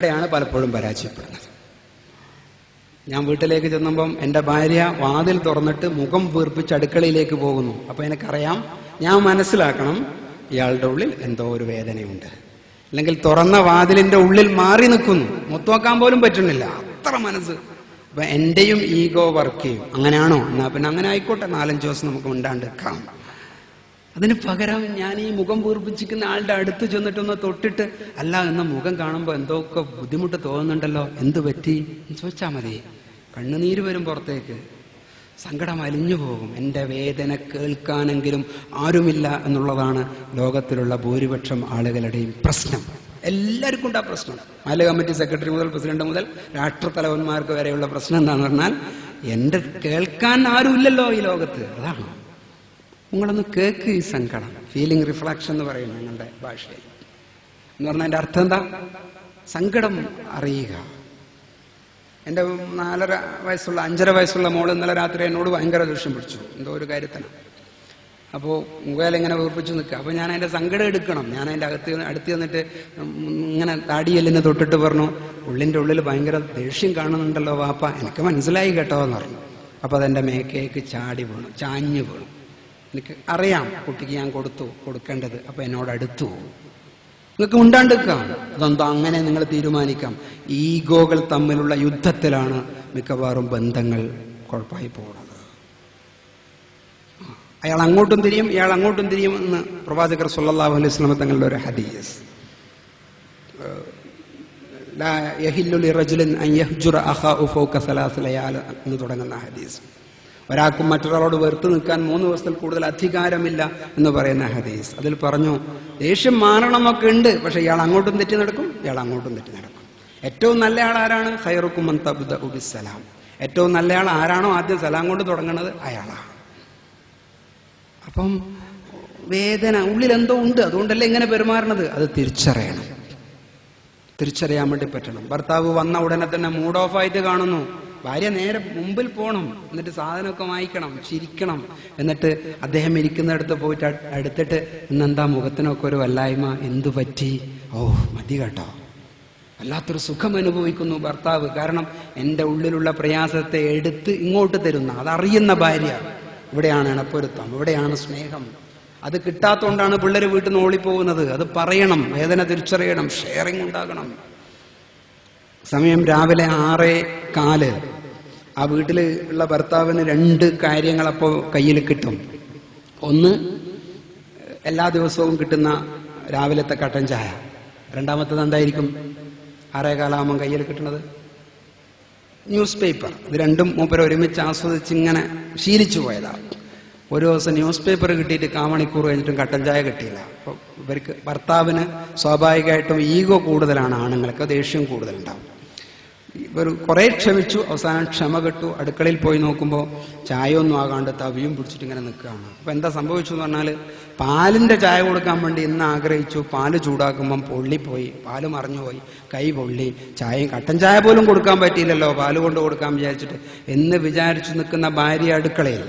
അവിടെയാണ് പലപ്പോഴും പരാജയപ്പെടുന്നത്. ഞാൻ വീട്ടിലേക്ക് ചെന്നപ്പം എന്റെ ഭാര്യ വാതിൽ തുറന്നിട്ട് മുഖം വീർപ്പിച്ച് അടുക്കളയിലേക്ക് പോകുന്നു. അപ്പൊ എനിക്കറിയാം ഞാൻ മനസ്സിലാക്കണം ഇയാളുടെ ഉള്ളിൽ എന്തോ ഒരു വേദനയുണ്ട്. അല്ലെങ്കിൽ തുറന്ന വാതിലിന്റെ ഉള്ളിൽ മാറി നിൽക്കുന്നു. മുത്തോക്കാൻ പോലും പറ്റുന്നില്ല. അത്ര മനസ്സ്. അപ്പൊ എന്റെയും ഈഗോ വർക്ക് ചെയ്യും അങ്ങനെയാണോ? എന്നാ പിന്നെ അങ്ങനെ ആയിക്കോട്ടെ. നാലഞ്ച് ദിവസം നമുക്ക് ഉണ്ടാണ്ടിരിക്കാം അതിന് പകരം ഞാൻ ഈ മുഖം വീർപ്പിച്ചിരിക്കുന്ന ആളുടെ അടുത്ത് ചെന്നിട്ടൊന്ന് തൊട്ടിട്ട് അല്ല എന്ന മുഖം കാണുമ്പോൾ എന്തൊക്കെ ബുദ്ധിമുട്ട് തോന്നുന്നുണ്ടല്ലോ എന്ത് പറ്റി? എന്ന് ചോദിച്ചാൽ മതി. കണ്ണുനീര് വരും പുറത്തേക്ക്. സങ്കടം അലിഞ്ഞു പോകും. എന്റെ വേദന കേൾക്കാനെങ്കിലും ആരുമില്ല എന്നുള്ളതാണ് ലോകത്തിലുള്ള ഭൂരിപക്ഷം ആളുകളുടെയും പ്രശ്നം. എല്ലാവർക്കും ഉണ്ട് ആ പ്രശ്നം. മല കമ്മിറ്റി സെക്രട്ടറി മുതൽ പ്രസിഡന്റ് മുതൽ രാഷ്ട്രത്തലവന്മാർക്ക് വരെയുള്ള പ്രശ്നം എന്താണെന്ന് പറഞ്ഞാൽ എന്റെ കേൾക്കാൻ ആരുമില്ലല്ലോ ഈ ലോകത്ത്. അതാണ്. നിങ്ങളൊന്ന് കേക്ക് ഈ സങ്കടം. ഫീലിംഗ് റിഫ്ലക്ഷൻ എന്ന് പറയുന്നത് ഞങ്ങളുടെ ഭാഷയിൽ. എന്ന് പറഞ്ഞാൽ എന്റെ അർത്ഥം എന്താ? സങ്കടം അറിയുക. എന്റെ നാലര വയസ്സുള്ള അഞ്ചര വയസ്സുള്ള മോൾ ഇന്നലെ രാത്രി എന്നോട് ഭയങ്കര ദൃശ്യം പിടിച്ചു. എന്തോ ഒരു കാര്യത്തിന്. അപ്പോൾ മുഖേലിങ്ങനെ വീർപ്പിച്ചു നിൽക്കുക. അപ്പോൾ ഞാൻ അതിന്റെ സങ്കടം എടുക്കണം. ഞാൻ അതിന്റെ അകത്ത് അടുത്ത് ചെന്നിട്ട് ഇങ്ങനെ താടിയെല്ലിനെ തൊട്ടിട്ട് പറഞ്ഞു ഉള്ളിന്റെ ഉള്ളിൽ ഭയങ്കര ദേഷ്യം കാണുന്നുണ്ടല്ലോ വാപ്പ. എനിക്ക് മനസ്സിലായി കേട്ടോ എന്ന് പറഞ്ഞു. അപ്പോൾ അതെന്റെ മേക്കേക്ക് ചാടി വീണു ചാഞ്ഞു വീണു. എനിക്ക് അറിയാം കുട്ടിക്ക് ഞാൻ കൊടുത്തു കൊടുക്കേണ്ടത്. അപ്പൊ എന്നോട് അടുത്തു. നിങ്ങൾക്ക് ഉണ്ടാണ്ടിരിക്കാം അതെന്താ അങ്ങനെ നിങ്ങൾ തീരുമാനിക്കാം. ഈഗോകൾ തമ്മിലുള്ള യുദ്ധത്തിലാണ് മിക്കവാറും ബന്ധങ്ങൾ കുഴപ്പമായി പോകുന്നത്. അയാൾ അങ്ങോട്ടും തിരിയും ഇയാൾ അങ്ങോട്ടും തിരിയും എന്ന് പ്രവാചകർ സല്ലല്ലാഹു അലൈഹി വസല്ലം തങ്ങളുടെ ഒരു ഹദീസ്. എന്ന് തുടങ്ങുന്ന ഹദീസ്. ഒരാൾക്കും മറ്റൊരാളോട് വെറുത്തു നിൽക്കാൻ മൂന്ന് ദിവസത്തിൽ കൂടുതൽ അധികാരമില്ല എന്ന് പറയുന്ന ഹദീസ്. അതിൽ പറഞ്ഞു ദേഷ്യം മാറണമൊക്കെ ഉണ്ട് പക്ഷെ ഇയാൾ അങ്ങോട്ടും തെറ്റി നടക്കും ഇയാൾ അങ്ങോട്ടും തെറ്റി നടക്കും. ഏറ്റവും നല്ല ആൾ ആരാണ്? ഹൈറുക്കുമൻ തബുദ ഉബിസ്സലാം ബിസ്സലാം. ഏറ്റവും നല്ല ആൾ ആരാണോ ആദ്യം സലാം കൊണ്ട് തുടങ്ങുന്നത് അയാളാണ്. അപ്പം വേദന ഉള്ളിൽ എന്തോ ഉണ്ട് അതുകൊണ്ടല്ലേ ഇങ്ങനെ പെരുമാറണത്? അത് തിരിച്ചറിയണം. തിരിച്ചറിയാൻ വേണ്ടി പറ്റണം. ഭർത്താവ് വന്ന ഉടനെ തന്നെ മൂഡ് ഓഫ് ആയിട്ട് കാണുന്നു. ഭാര്യ നേരെ മുമ്പിൽ പോകണം എന്നിട്ട് സാധനമൊക്കെ വാങ്ങിക്കണം ചിരിക്കണം എന്നിട്ട് അദ്ദേഹം ഇരിക്കുന്നിടത്ത് പോയിട്ട് അട്- അടുത്തിട്ട് ഇന്നെന്താ മുഖത്തിനൊക്കെ ഒരു വല്ലായ്മ? എന്തു പറ്റി? ഓ മതി കേട്ടോ. വല്ലാത്തൊരു സുഖം അനുഭവിക്കുന്നു ഭർത്താവ്. കാരണം എന്റെ ഉള്ളിലുള്ള പ്രയാസത്തെ എടുത്ത് ഇങ്ങോട്ട് തരുന്ന അതറിയുന്ന ഭാര്യ ഇവിടെയാണ് ഇണപ്പൊരുത്തം ഇവിടെയാണ് സ്നേഹം. അത് കിട്ടാത്തതുകൊണ്ടാണ് പിള്ളേർ വീട്ടിൽ നിന്ന് ഓളിപ്പോകുന്നത് അത് പറയണം വേദന തിരിച്ചറിയണം ഷെയറിങ് ഉണ്ടാകണം. സമയം രാവിലെ ആറേ കാൽ. ആ വീട്ടിൽ ഉള്ള ഭർത്താവിന് രണ്ട് കാര്യങ്ങളപ്പോൾ കയ്യിൽ കിട്ടും. ഒന്ന് എല്ലാ ദിവസവും കിട്ടുന്ന രാവിലത്തെ കട്ടൻ ചായ. രണ്ടാമത്തത് എന്തായിരിക്കും? ആറേ കാലാകുമ്പം കയ്യിൽ കിട്ടുന്നത്? Newspaper. ഇത് രണ്ടും മൂപ്പര് ഒരുമിച്ച് ആസ്വദിച്ച് ഇങ്ങനെ ശീലിച്ചു പോയതാണ് ഒരു ദിവസം ന്യൂസ് പേപ്പർ കിട്ടിയിട്ട് കാമണിക്കൂർ കഴിഞ്ഞിട്ടും കട്ടൻ ചായ കിട്ടിയില്ല. അപ്പോൾ ഇവർക്ക് ഭർത്താവിന് സ്വാഭാവികമായിട്ടും ഈഗോ കൂടുതലാണ് ആണുങ്ങൾക്ക് ദേഷ്യം കൂടുതലുണ്ടാവും. ഇവർ കുറെ ക്ഷമിച്ചു അവസാനം ക്ഷമ കെട്ടു അടുക്കളയിൽ പോയി നോക്കുമ്പോൾ ചായ ഒന്നും ആകാണ്ട് തവിയും പിടിച്ചിട്ട് ഇങ്ങനെ നിൽക്കുകയാണ്. അപ്പൊ എന്താ സംഭവിച്ചു എന്ന് പറഞ്ഞാൽ പാലിന്റെ ചായ കൊടുക്കാൻ വേണ്ടി ഇന്ന് ആഗ്രഹിച്ചു പാൽ ചൂടാക്കുമ്പം പൊള്ളിപ്പോയി പാൽ മറിഞ്ഞുപോയി കൈ പൊള്ളി ചായയും കട്ടൻ ചായ പോലും കൊടുക്കാൻ പറ്റിയില്ലല്ലോ പാൽ കൊണ്ട് കൊടുക്കാൻ വിചാരിച്ചിട്ട്. എന്ന് വിചാരിച്ചു നിൽക്കുന്ന ഭാര്യ അടുക്കളയിൽ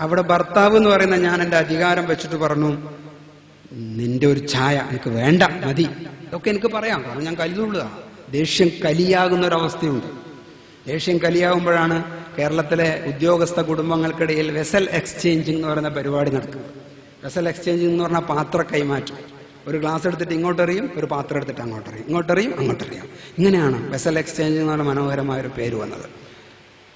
അവിടെ ഭർത്താവ് എന്ന് പറയുന്ന ഞാൻ എന്റെ അധികാരം വെച്ചിട്ട് പറഞ്ഞു നിന്റെ ഒരു ഛായ എനിക്ക് വേണ്ട മതി. ഇതൊക്കെ എനിക്ക് പറയാം. കാരണം ഞാൻ കലിതുള്ളുക ദേഷ്യം കലിയാകുന്ന ഒരവസ്ഥയുണ്ട് ദേഷ്യം കലിയാകുമ്പോഴാണ് കേരളത്തിലെ ഉദ്യോഗസ്ഥ കുടുംബങ്ങൾക്കിടയിൽ വെസൽ എക്സ്ചേഞ്ചിങ് എന്ന് പറയുന്ന പരിപാടി നടക്കുന്നത് വെസൽ എക്സ്ചേഞ്ചിങ് എന്ന് പറഞ്ഞാൽ പാത്ര കൈമാറ്റം. ഒരു ഗ്ലാസ് എടുത്തിട്ട് ഇങ്ങോട്ടെറിയും ഒരു പാത്രം എടുത്തിട്ട് അങ്ങോട്ടെറിയും. ഇങ്ങോട്ടെറിയും അങ്ങോട്ടെറിയും. ഇങ്ങനെയാണ് വെസൽ എക്സ്ചേഞ്ച് എന്ന് പറഞ്ഞ മനോഹരമായ ഒരു പേര് വന്നത്.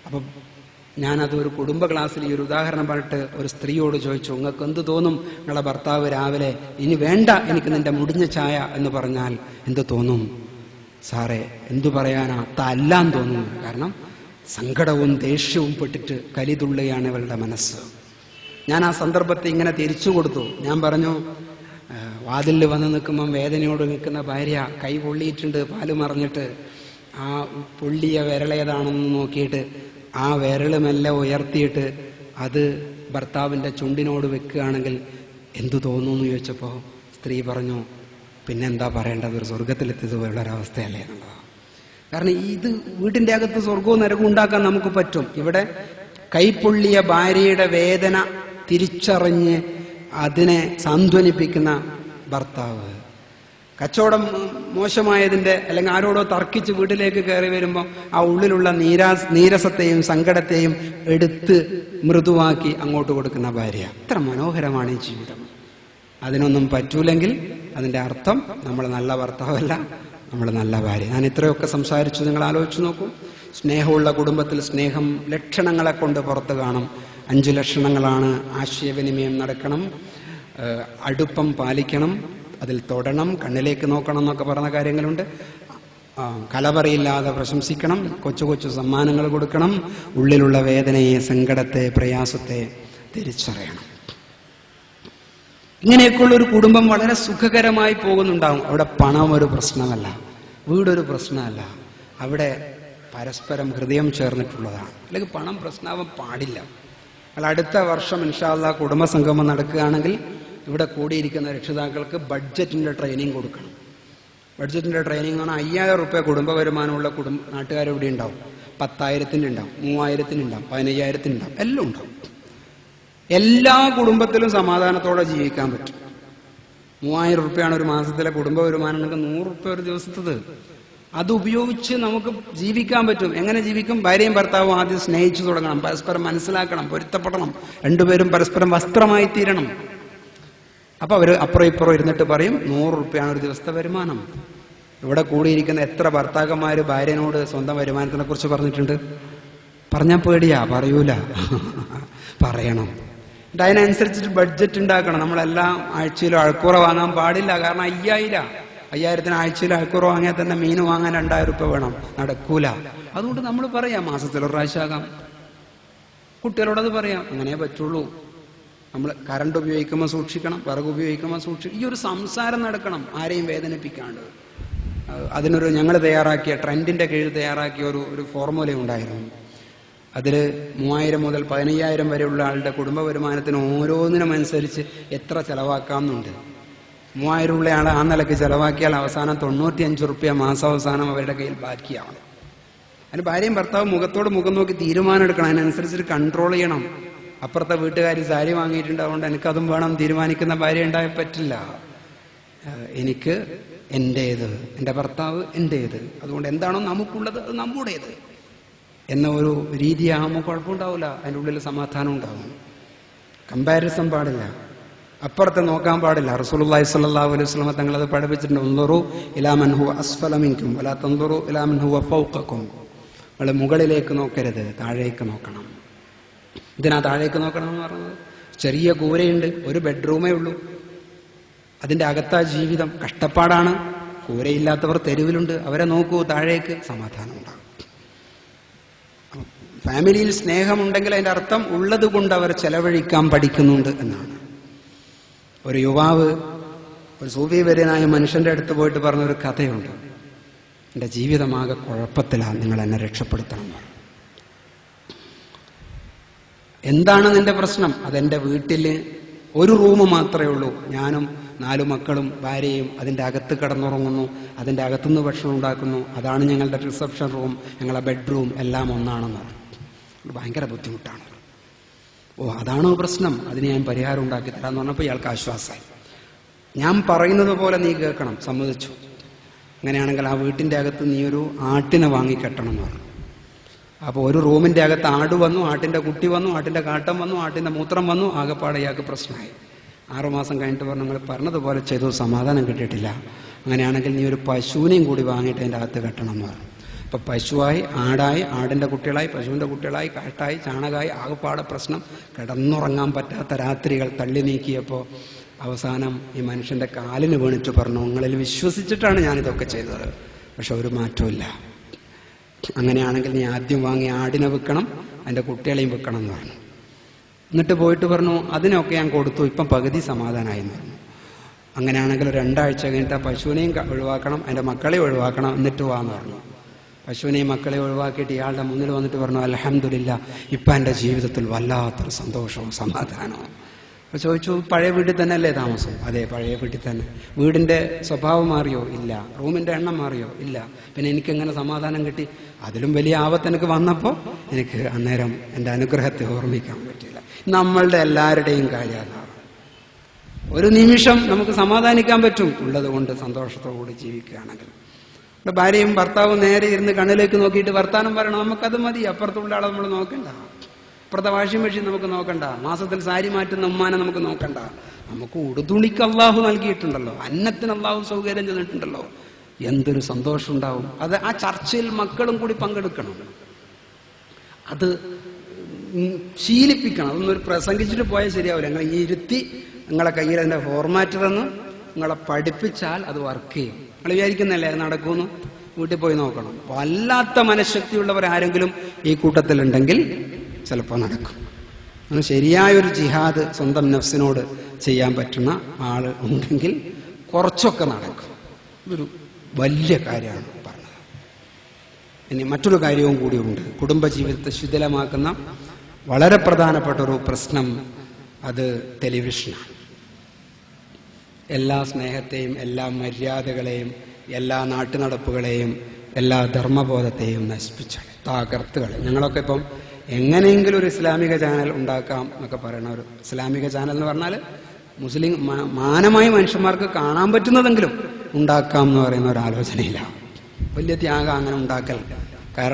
അപ്പം ഞാനത് ഒരു കുടുംബ ക്ലാസ്സിൽ ഈ ഒരു ഉദാഹരണം പറഞ്ഞിട്ട് ഒരു സ്ത്രീയോട് ചോദിച്ചു നിങ്ങൾക്ക് എന്ത് തോന്നും? നിങ്ങളെ ഭർത്താവ് രാവിലെ ഇനി വേണ്ട എനിക്ക് നിന്റെ മുടിഞ്ഞ ചായ എന്ന് പറഞ്ഞാൽ എന്ത് തോന്നും? സാറേ എന്തു പറയാനാ? തല്ലാൻ തോന്നുന്നു കാരണം സങ്കടവും ദേഷ്യവും പെട്ടിട്ട് കലിതുള്ളുകയാണ് ഇവളുടെ മനസ്സ്. ഞാൻ ആ സന്ദർഭത്തെ ഇങ്ങനെ തിരിച്ചു കൊടുത്തു. ഞാൻ പറഞ്ഞു "ആ, വാതിലിൽ വന്ന് നിൽക്കുമ്പം വേദനയോട് നിൽക്കുന്ന ഭാര്യ കൈ പൊള്ളിയിട്ടുണ്ട്. പാൽ മറിഞ്ഞിട്ട് ആ പൊള്ളിയ വിരളേതാണെന്ന് നോക്കിയിട്ട് ആ വിരൽ ഉയർത്തിയിട്ട് അത് ഭർത്താവിന്റെ ചുണ്ടിനോട് വെക്കുകയാണെങ്കിൽ എന്തു തോന്നുന്നു ചോദിച്ചപ്പോൾ സ്ത്രീ പറഞ്ഞു പിന്നെന്താ പറയേണ്ടത്? ഒരു സ്വർഗത്തിലെത്തിയത് പോലുള്ള ഒരവസ്ഥയല്ലേ എന്നുള്ളതാണ് കാരണം ഇത് വീട്ടിന്റെ അകത്ത് സ്വർഗവും നരകവും ഉണ്ടാക്കാൻ നമുക്ക് പറ്റും. ഇവിടെ കൈപ്പൊള്ളിയ ഭാര്യയുടെ വേദന തിരിച്ചറിഞ്ഞ് അതിനെ സാന്ത്വനിപ്പിക്കുന്ന ഭർത്താവ് കച്ചവടം മോശമായതിന്റെ അല്ലെങ്കിൽ ആരോടോ തർക്കിച്ച് വീട്ടിലേക്ക് കയറി വരുമ്പോൾ ആ ഉള്ളിലുള്ള നീരാ നീരസത്തെയും സങ്കടത്തെയും എടുത്ത് മൃദുവാക്കി അങ്ങോട്ട് കൊടുക്കുന്ന ഭാര്യ. എത്ര മനോഹരമാണ് ഈ ജീവിതം. അതിനൊന്നും പറ്റൂലെങ്കിൽ അതിന്റെ അർത്ഥം നമ്മൾ നല്ല ഭർത്താവല്ല നമ്മൾ നല്ല ഭാര്യ. ഞാൻ ഇത്രയൊക്കെ സംസാരിച്ചു നിങ്ങൾ ആലോചിച്ച് നോക്കൂ. സ്നേഹമുള്ള കുടുംബത്തിൽ സ്നേഹം ലക്ഷണങ്ങളെ കൊണ്ട് പുറത്ത് കാണും. അഞ്ച് ലക്ഷണങ്ങളാണ് ആശയവിനിമയം നടക്കണം അടുപ്പം പാലിക്കണം അതിൽ തൊടണം കണ്ണിലേക്ക് നോക്കണം എന്നൊക്കെ പറഞ്ഞ കാര്യങ്ങളുണ്ട്. കലവറയില്ലാതെ പ്രശംസിക്കണം കൊച്ചു കൊച്ചു സമ്മാനങ്ങൾ കൊടുക്കണം ഉള്ളിലുള്ള വേദനയെ സങ്കടത്തെ പ്രയാസത്തെ തിരിച്ചറിയണം. ഇങ്ങനെയൊക്കെയുള്ള ഒരു കുടുംബം വളരെ സുഖകരമായി പോകുന്നുണ്ടാവും. അവിടെ പണം ഒരു പ്രശ്നമല്ല വീടൊരു പ്രശ്നമല്ല. അവിടെ പരസ്പരം ഹൃദയം ചേർന്നിട്ടുള്ളതാണ്. അല്ലെങ്കിൽ പണം പ്രശ്നമാവാൻ പാടില്ല. അടുത്ത വർഷം ഇൻഷാല്ല കുടുംബസംഗമം നടക്കുകയാണെങ്കിൽ ഇവിടെ കൂടിയിരിക്കുന്ന രക്ഷിതാക്കൾക്ക് ബഡ്ജറ്റിന്റെ ട്രെയിനിങ് കൊടുക്കണം. ബഡ്ജറ്റിന്റെ ട്രെയിനിങ് എന്ന് പറഞ്ഞാൽ അയ്യായിരം റുപ്യ കുടുംബ വരുമാനമുള്ള കുടുംബ നാട്ടുകാരിവിടെ ഉണ്ടാവും. പത്തായിരത്തിന് ഉണ്ടാവും മൂവായിരത്തിന് ഉണ്ടാവും പതിനയ്യായിരത്തിന് ഉണ്ടാവും എല്ലാം ഉണ്ടാവും. എല്ലാ കുടുംബത്തിലും സമാധാനത്തോടെ ജീവിക്കാൻ പറ്റും. മൂവായിരം റുപ്യാണ് ഒരു മാസത്തിലെ കുടുംബ വരുമാനം ഉണ്ടെങ്കിൽ നൂറ് റുപ്യ ഒരു ദിവസത്തത്. അത് ഉപയോഗിച്ച് നമുക്ക് ജീവിക്കാൻ പറ്റും. എങ്ങനെ ജീവിക്കും? ഭാര്യയും ഭർത്താവും ആദ്യം സ്നേഹിച്ചു തുടങ്ങണം പരസ്പരം മനസ്സിലാക്കണം പൊരുത്തപ്പെടണം. രണ്ടുപേരും പരസ്പരം വസ്ത്രമായി തീരണം. അപ്പൊ അവർ അപ്പുറം ഇപ്പുറം ഇരുന്നിട്ട് പറയും നൂറ് റുപ്യാണ് ഒരു ദിവസത്തെ വരുമാനം. ഇവിടെ കൂടിയിരിക്കുന്ന എത്ര ഭർത്താക്കന്മാര് ഭാര്യനോട് സ്വന്തം വരുമാനത്തിനെ കുറിച്ച് പറഞ്ഞിട്ടുണ്ട്? പറഞ്ഞാൽ പേടിയാ പറയൂല. പറയണം. എന്നിട്ട് അതിനനുസരിച്ചിട്ട് ബഡ്ജറ്റ് ഉണ്ടാക്കണം. നമ്മളെല്ലാം ആഴ്ചയിലും അഴക്കൂറ വാങ്ങാൻ പാടില്ല. കാരണം അയ്യായിര. അയ്യായിരത്തിന് ആഴ്ചയിൽ അഴക്കൂറ വാങ്ങിയാൽ തന്നെ മീൻ വാങ്ങാൻ രണ്ടായിരം രൂപ വേണം. നടക്കൂല. അതുകൊണ്ട് നമ്മൾ പറയാം മാസത്തിൽ ഒരു പ്രാവശ്യം ആകാം. കുട്ടികളോടത് പറയാം അങ്ങനെ പറ്റുള്ളൂ. നമ്മൾ കറണ്ട് ഉപയോഗിക്കുമ്പോൾ സൂക്ഷിക്കണം വിറക് ഉപയോഗിക്കുമ്പോൾ സൂക്ഷിക്കണം. ഈ ഒരു സംസാരം നടക്കണം ആരെയും വേദനിപ്പിക്കാണ്ട്. അതിനൊരു ഞങ്ങൾ തയ്യാറാക്കിയ ട്രെൻഡിന്റെ കീഴിൽ തയ്യാറാക്കിയ ഒരു ഒരു ഫോർമുല ഉണ്ടായിരുന്നു. അതിൽ മൂവായിരം മുതൽ പതിനയ്യായിരം വരെയുള്ള ആളുടെ കുടുംബ വരുമാനത്തിന് ഓരോന്നിനും അനുസരിച്ച് എത്ര ചെലവാക്കാമെന്നുണ്ട്. മൂവായിരം ഉള്ള ആൾ ആ നിലയ്ക്ക് ചെലവാക്കിയാൽ അവസാനം തൊണ്ണൂറ്റിയഞ്ച് റുപ്യ മാസാവസാനം അവരുടെ കയ്യിൽ ബാക്കിയാവണം അതിന് ഭാര്യയും ഭർത്താവും മുഖത്തോട് മുഖം നോക്കി തീരുമാനം എടുക്കണം. അതിനനുസരിച്ച് കൺട്രോൾ ചെയ്യണം. അപ്പുറത്തെ വീട്ടുകാർ സാരി വാങ്ങിയിട്ടുണ്ട്. അതുകൊണ്ട് എനിക്കതും വേണം. തീരുമാനിക്കുന്ന ഭാര്യ ഉണ്ടായ പറ്റില്ല. എനിക്ക് എന്റേത് എന്റെ ഭർത്താവ് എന്റേത് അതുകൊണ്ട് എന്താണോ നമുക്കുള്ളത് അത് നമ്മുടേത്. എന്ന ഒരു രീതിയാകുമ്പോൾ കുഴപ്പമുണ്ടാവില്ല. അതിന്റെ ഉള്ളിൽ സമാധാനം ഉണ്ടാവും. കമ്പാരിസൺ പാടില്ല. അപ്പുറത്തെ നോക്കാൻ പാടില്ല. റസൂലുള്ളാഹി സ്വല്ലല്ലാഹു അലൈഹി വസല്ലം തങ്ങൾ അത് പഠിപ്പിച്ചിട്ടുണ്ട്. ഒന്നുറു ഇലാ മൻ ഹുവ അസ്ഫല മിൻകും വലാ തൻദുറു ഇലാ മൻ ഹുവ മുകളിലേക്ക് നോക്കരുത്. താഴേക്ക് നോക്കണം. ഇതിനാ താഴേക്ക് നോക്കണം എന്ന് പറയുന്നത് ചെറിയ കൂരയുണ്ട് ഒരു ബെഡ്റൂമേ ഉള്ളൂ. അതിന്റെ അകത്താ ജീവിതം. കഷ്ടപ്പാടാണ്. കൂരയില്ലാത്തവർ തെരുവിലുണ്ട്. അവരെ നോക്കൂ താഴേക്ക് സമാധാനം ഉണ്ടാകും ഫാമിലിയിൽ സ്നേഹമുണ്ടെങ്കിൽ അതിന്റെ അർത്ഥം ഉള്ളത് കൊണ്ട് അവർ ചെലവഴിക്കാൻ പഠിക്കുന്നുണ്ട് എന്നാണ്. ഒരു യുവാവ് ഒരു സൂഫീവര്യനായ മനുഷ്യന്റെ അടുത്ത് പോയിട്ട് പറഞ്ഞൊരു കഥയുണ്ട്. എന്റെ ജീവിതമാകെ കുഴപ്പത്തിലാണ് നിങ്ങൾ എന്നെ രക്ഷപ്പെടുത്തണം പറഞ്ഞു. എന്താണ് നിന്റെ പ്രശ്നം? അതെന്റെ വീട്ടിൽ ഒരു റൂം മാത്രമേ ഉള്ളൂ. ഞാനും നാലു മക്കളും ഭാര്യയും അതിന്റെ അകത്ത് കിടന്നുറങ്ങുന്നു. അതിന്റെ അകത്തുനിന്ന് ഭക്ഷണം ഉണ്ടാക്കുന്നു. അതാണ് ഞങ്ങളുടെ റിസപ്ഷൻ റൂം. ഞങ്ങളുടെ ബെഡ്റൂം എല്ലാം ഒന്നാണെന്ന് പറഞ്ഞു ഭയങ്കര ബുദ്ധിമുട്ടാണ്. ഓ അതാണോ പ്രശ്നം? അതിന് ഞാൻ പരിഹാരം ഉണ്ടാക്കി തരാമെന്ന് പറഞ്ഞപ്പോൾ ഇയാൾക്ക് ആശ്വാസമായി ഞാൻ പറയുന്നത് പോലെ നീ കേൾക്കണം. സമ്മതിച്ചു. അങ്ങനെയാണെങ്കിൽ ആ വീട്ടിന്റെ അകത്ത് നീ ഒരു ആട്ടിനെ വാങ്ങിക്കെട്ടണം എന്ന് പറഞ്ഞു. അപ്പോൾ ഒരു റൂമിന്റെ അകത്ത് ആട് വന്നു ആട്ടിന്റെ കുട്ടി വന്നു ആട്ടിന്റെ കാട്ടം വന്നു ആട്ടിന്റെ മൂത്രം വന്നു ആകെപ്പാടെ ഇയാൾക്ക് പ്രശ്നമായി. ആറുമാസം കഴിഞ്ഞിട്ട് പറഞ്ഞു നിങ്ങൾ പറഞ്ഞതുപോലെ ചെയ്തു സമാധാനം കിട്ടിയിട്ടില്ല. അങ്ങനെയാണെങ്കിൽ നീ ഒരു പശുവിനെയും കൂടി വാങ്ങിയിട്ട് അതിന്റെ അകത്ത് കെട്ടണം എന്ന് പറഞ്ഞു. അപ്പൊ പശുവായി ആടായി ആടിന്റെ കുട്ടികളായി പശുവിന്റെ കുട്ടികളായി കാട്ടായി ചാണകമായി ആകെപ്പാടെ പ്രശ്നം. കിടന്നുറങ്ങാൻ പറ്റാത്ത രാത്രികൾ തള്ളി നീക്കിയപ്പോൾ അവസാനം ഈ മനുഷ്യന്റെ കാലിന് വീണിട്ട് പറഞ്ഞു നിങ്ങളിൽ വിശ്വസിച്ചിട്ടാണ് ഞാനിതൊക്കെ ചെയ്തത്. പക്ഷെ ഒരു മാറ്റമില്ല അങ്ങനെയാണെങ്കിൽ നീ ആദ്യം വാങ്ങി ആടിനെ വെക്കണം അതിന്റെ കുട്ടികളെയും വെക്കണം എന്ന് പറഞ്ഞു. എന്നിട്ട് പോയിട്ട് പറഞ്ഞു അതിനൊക്കെ ഞാൻ കൊടുത്തു ഇപ്പം പകുതി സമാധാനമായി എന്ന് പറഞ്ഞു അങ്ങനെയാണെങ്കിൽ രണ്ടാഴ്ച കഴിഞ്ഞിട്ട് ആ പശുവിനെയും ഒഴിവാക്കണം അതിന്റെ മക്കളെ ഒഴിവാക്കണം എന്നിട്ട് വാന്ന് പറഞ്ഞു. പശുവിനെയും മക്കളെ ഒഴിവാക്കിയിട്ട് ഇയാളുടെ മുന്നിൽ വന്നിട്ട് പറഞ്ഞു അലഹമില്ല ഇപ്പം എന്റെ ജീവിതത്തിൽ വല്ലാത്തൊരു സന്തോഷവും സമാധാനവും. അപ്പൊ ചോദിച്ചു പഴയ വീട്ടിൽ തന്നെ അല്ലേ താമസം? അതെ പഴയ വീട്ടിൽ തന്നെ. വീടിന്റെ സ്വഭാവം മാറിയോ? ഇല്ല. റൂമിന്റെ എണ്ണം മാറിയോ? ഇല്ല. പിന്നെ എനിക്ക് എങ്ങനെ സമാധാനം കിട്ടി? അതിലും വലിയ ആപത്ത് എനിക്ക് വന്നപ്പോൾ എനിക്ക് അന്നേരം എന്റെ അനുഗ്രഹത്തെ ഓർമ്മിക്കാൻ പറ്റില്ല നമ്മളുടെ എല്ലാവരുടെയും കാര്യം ഒരു നിമിഷം നമുക്ക് സമാധാനിക്കാൻ പറ്റും. ഉള്ളത് കൊണ്ട് സന്തോഷത്തോടുകൂടി ജീവിക്കുകയാണെങ്കിൽ. ഭാര്യയും ഭർത്താവും നേരെ ഇരുന്ന് കണ്ണിലേക്ക് നോക്കിയിട്ട് വർത്താനം പറയണം. നമുക്കത് മതി. അപ്പുറത്തുള്ള ആളെ നമ്മൾ നോക്കണ്ട. അപ്പുറത്തെ വാഷിംഗ് മെഷീൻ നമുക്ക് നോക്കണ്ട. മാസത്തിൽ സാരി മാറ്റുന്ന ഉമ്മാനെ നമുക്ക് നോക്കണ്ട. നമുക്ക് ഉടുതുണിക്ക് അള്ളാഹു നൽകിയിട്ടുണ്ടല്ലോ. അന്നത്തിന് അള്ളാഹു സൗകര്യം ചെയ്തിട്ടുണ്ടല്ലോ. എന്തൊരു സന്തോഷം ഉണ്ടാവും. അത് ആ ചർച്ചയിൽ മക്കളും കൂടി പങ്കെടുക്കണം. അത് ശീലിപ്പിക്കണം. അതൊന്നും ഒരു പ്രസംഗിച്ചിട്ട് പോയാൽ ശരിയാവില്ല. നിങ്ങൾ ഇരുത്തി നിങ്ങളെ കയ്യിൽ അതിന്റെ ഫോർമാറ്റ് തന്ന് നിങ്ങളെ പഠിപ്പിച്ചാൽ അത് വർക്ക് ചെയ്യും. നിങ്ങൾ വിചാരിക്കുന്നല്ലേ നടക്കുമെന്ന്? വീട്ടിൽ പോയി നോക്കണം. വല്ലാത്ത മനഃശക്തിയുള്ളവർ ആരെങ്കിലും ഈ കൂട്ടത്തിലുണ്ടെങ്കിൽ ചിലപ്പോൾ നടക്കും. അങ്ങനെ ശരിയായൊരു ജിഹാദ് സ്വന്തം നഫ്സിനോട് ചെയ്യാൻ പറ്റുന്ന ആൾ ഉണ്ടെങ്കിൽ കുറച്ചൊക്കെ നടക്കും. ഇതൊരു വലിയ കാര്യമാണ് പറഞ്ഞത്. ഇനി മറ്റൊരു കാര്യവും കൂടിയുണ്ട് കുടുംബജീവിതത്തെ ശിഥിലമാക്കുന്ന വളരെ പ്രധാനപ്പെട്ട ഒരു പ്രശ്നം അത് ടെലിവിഷനാണ്. എല്ലാ സ്നേഹത്തെയും എല്ലാ മര്യാദകളെയും എല്ലാ നാട്ടുനടപ്പുകളെയും എല്ലാ ധർമ്മബോധത്തെയും നശിപ്പിച്ചു തകർത്തുകൾ ഞങ്ങളൊക്കെ ഇപ്പം എങ്ങനെയെങ്കിലും ഒരു ഇസ്ലാമിക ചാനൽ ഉണ്ടാക്കാം എന്നൊക്കെ പറയണ ഒരു ഇസ്ലാമിക ചാനൽ എന്ന് പറഞ്ഞാൽ മുസ്ലിം മാനമായി മനുഷ്യന്മാർക്ക് കാണാൻ പറ്റുന്നതെങ്കിലും ഉണ്ടാക്കാം എന്ന് പറയുന്ന ഒരു ആലോചനയില്ല വലിയ ത്യാഗം അങ്ങനെ ഉണ്ടാക്കൽ